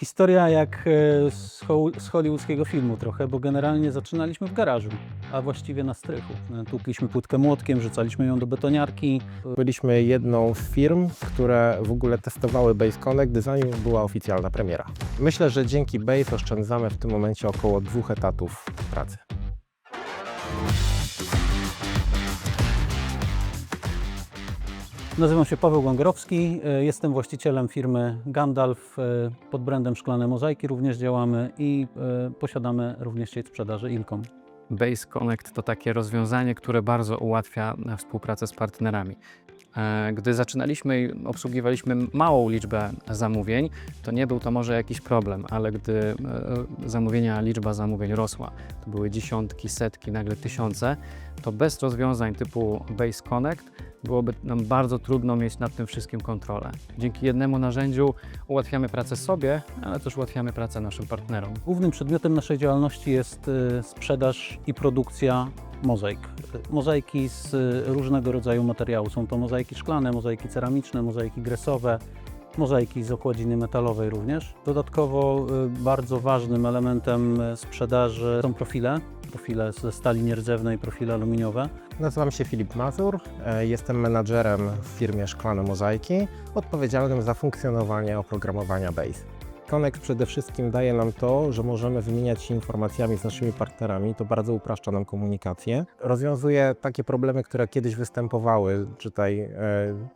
Historia jak e, z, ho- z hollywoodzkiego filmu trochę, bo generalnie zaczynaliśmy w garażu, a właściwie na strychu. E, Tłukliśmy płytkę młotkiem, rzucaliśmy ją do betoniarki. Byliśmy jedną z firm, które w ogóle testowały Base Connect, zanim była oficjalna premiera. Myślę, że dzięki Base oszczędzamy w tym momencie około dwóch etatów pracy. Nazywam się Paweł Gągorowski, e, jestem właścicielem firmy Gandalf. e, Pod brandem Szklane Mozaiki również działamy i e, posiadamy również sieć sprzedaży Ilkom. Base Connect to takie rozwiązanie, które bardzo ułatwia współpracę z partnerami. Gdy zaczynaliśmy i obsługiwaliśmy małą liczbę zamówień, to nie był to może jakiś problem, ale gdy zamówienia, liczba zamówień rosła, to były dziesiątki, setki, nagle tysiące, to bez rozwiązań typu Base Connect byłoby nam bardzo trudno mieć nad tym wszystkim kontrolę. Dzięki jednemu narzędziu ułatwiamy pracę sobie, ale też ułatwiamy pracę naszym partnerom. Głównym przedmiotem naszej działalności jest e, sprzedaż i produkcja mozaik. Mozaiki z e, różnego rodzaju materiału. Są to mozaiki szklane, mozaiki ceramiczne, mozaiki gresowe, mozaiki z okładziny metalowej również. Dodatkowo e, bardzo ważnym elementem e, sprzedaży są profile. Profile ze stali nierdzewnej, profile aluminiowe. Nazywam się Filip Mazur, e, jestem menadżerem w firmie Szklane Mozaiki, odpowiedzialnym za funkcjonowanie oprogramowania Base. Connect przede wszystkim daje nam to, że możemy wymieniać się informacjami z naszymi partnerami, to bardzo upraszcza nam komunikację. Rozwiązuje takie problemy, które kiedyś występowały, czy tutaj e,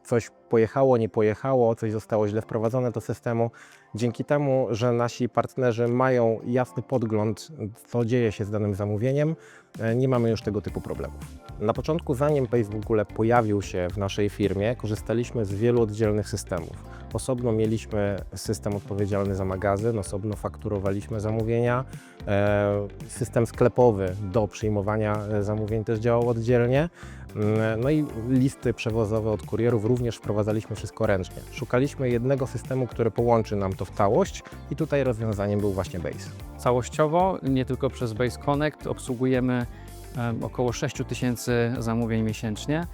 coś pojechało, nie pojechało, coś zostało źle wprowadzone do systemu. Dzięki temu, że nasi partnerzy mają jasny podgląd, co dzieje się z danym zamówieniem, e, nie mamy już tego typu problemów. Na początku, zanim Base w ogóle pojawił się w naszej firmie, korzystaliśmy z wielu oddzielnych systemów. Osobno mieliśmy system odpowiedzialny za magazyn, osobno fakturowaliśmy zamówienia. E, System sklepowy do przyjmowania e, zamówień też działał oddzielnie. Mm, No i listy przewozowe od kurierów również wprowadzaliśmy wszystko ręcznie. Szukaliśmy jednego systemu, który połączy nam to w całość i tutaj rozwiązaniem był właśnie Base. Całościowo, nie tylko przez Base Connect, obsługujemy em, około 6 tysięcy zamówień miesięcznie,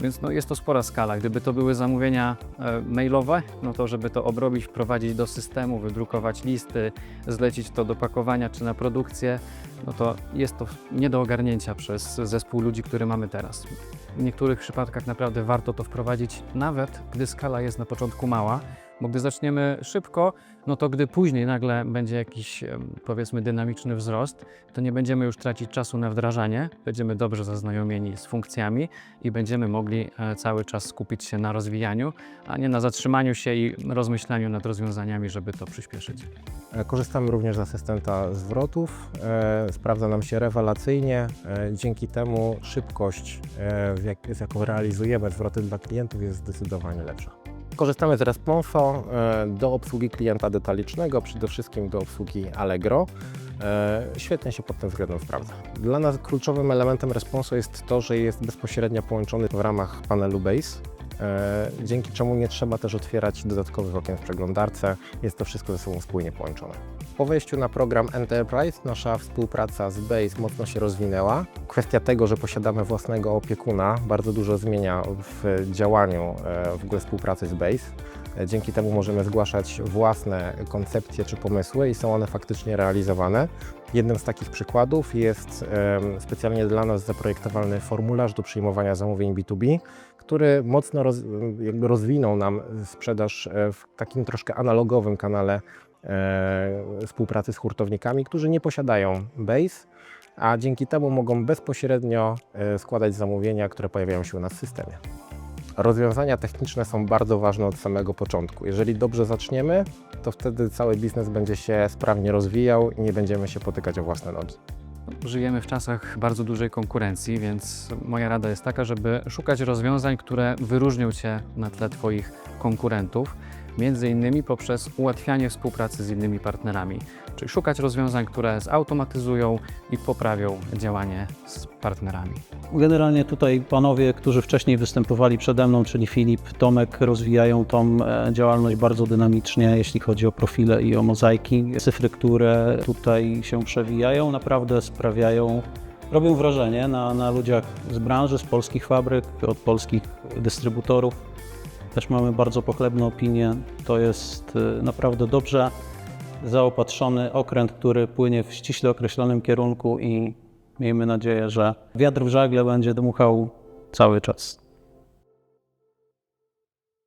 więc no, jest to spora skala. Gdyby to były zamówienia e, mailowe, no to żeby to obrobić, wprowadzić do systemu, wydrukować listy, zlecić to do pakowania czy na produkcję, no to jest to nie do ogarnięcia przez zespół ludzi, który mamy teraz. W niektórych przypadkach naprawdę warto to wprowadzić, nawet gdy skala jest na początku mała, bo gdy zaczniemy szybko, no to gdy później nagle będzie jakiś powiedzmy dynamiczny wzrost, to nie będziemy już tracić czasu na wdrażanie, będziemy dobrze zaznajomieni z funkcjami i będziemy mogli e, cały czas skupić się na rozwijaniu, a nie na zatrzymaniu się i rozmyślaniu nad rozwiązaniami, żeby to przyspieszyć. E, Korzystamy również z asystenta zwrotów. E, Sprawdza nam się rewelacyjnie. Dzięki temu szybkość, z jaką realizujemy zwroty dla klientów, jest zdecydowanie lepsza. Korzystamy z Responso e, do obsługi klienta detalicznego, przede wszystkim do obsługi Allegro. E, Świetnie się pod tym względem sprawdza. Dla nas kluczowym elementem Responso jest to, że jest bezpośrednio połączony w ramach panelu Base. e, Dzięki czemu nie trzeba też otwierać dodatkowych okien w przeglądarce. Jest to wszystko ze sobą spójnie połączone. Po wejściu na program Enterprise nasza współpraca z Base mocno się rozwinęła. Kwestia tego, że posiadamy własnego opiekuna bardzo dużo zmienia w działaniu e, w ogóle współpracy z Base. E, Dzięki temu możemy zgłaszać własne koncepcje czy pomysły i są one faktycznie realizowane. Jednym z takich przykładów jest specjalnie dla nas zaprojektowany formularz do przyjmowania zamówień B2B, który mocno rozwinął nam sprzedaż e, w takim troszkę analogowym kanale współpracy z hurtownikami, którzy nie posiadają Base, a dzięki temu mogą bezpośrednio e, składać zamówienia, które pojawiają się u nas w systemie. Rozwiązania techniczne są bardzo ważne od samego początku. Jeżeli dobrze zaczniemy, to wtedy cały biznes będzie się sprawnie rozwijał i nie będziemy się potykać o własne nogi. Żyjemy w czasach bardzo dużej konkurencji, więc moja rada jest taka, żeby szukać rozwiązań, które wyróżnią Cię na tle Twoich konkurentów, między innymi poprzez ułatwianie współpracy z innymi partnerami, czyli szukać rozwiązań, które zautomatyzują i poprawią działanie z partnerami. Generalnie tutaj panowie, którzy wcześniej występowali przede mną, czyli Filip, Tomek, rozwijają tą e, działalność bardzo dynamicznie, jeśli chodzi o profile i o mozaiki. Cyfry, które tutaj się przewijają, naprawdę sprawiają, robią wrażenie na, na ludziach z branży, z polskich fabryk, od polskich dystrybutorów. Też mamy bardzo pochlebne opinie. To jest e, naprawdę dobrze. zaopatrzony okręt, który płynie w ściśle określonym kierunku i miejmy nadzieję, że wiatr w żagle będzie dmuchał cały czas.